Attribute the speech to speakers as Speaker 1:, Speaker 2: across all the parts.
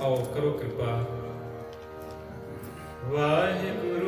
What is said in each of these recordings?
Speaker 1: ਆਓ ਕਰੋ ਕਿਰਪਾ। ਵਾਹਿਗੁਰੂ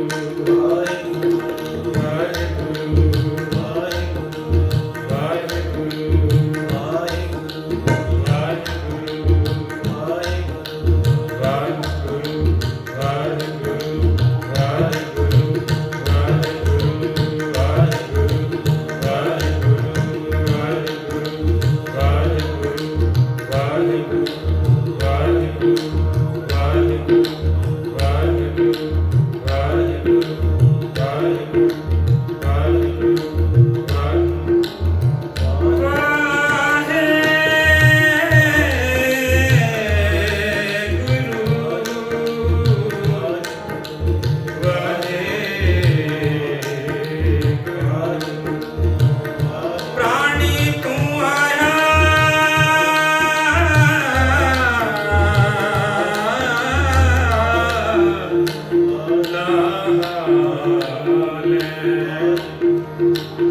Speaker 1: Amen.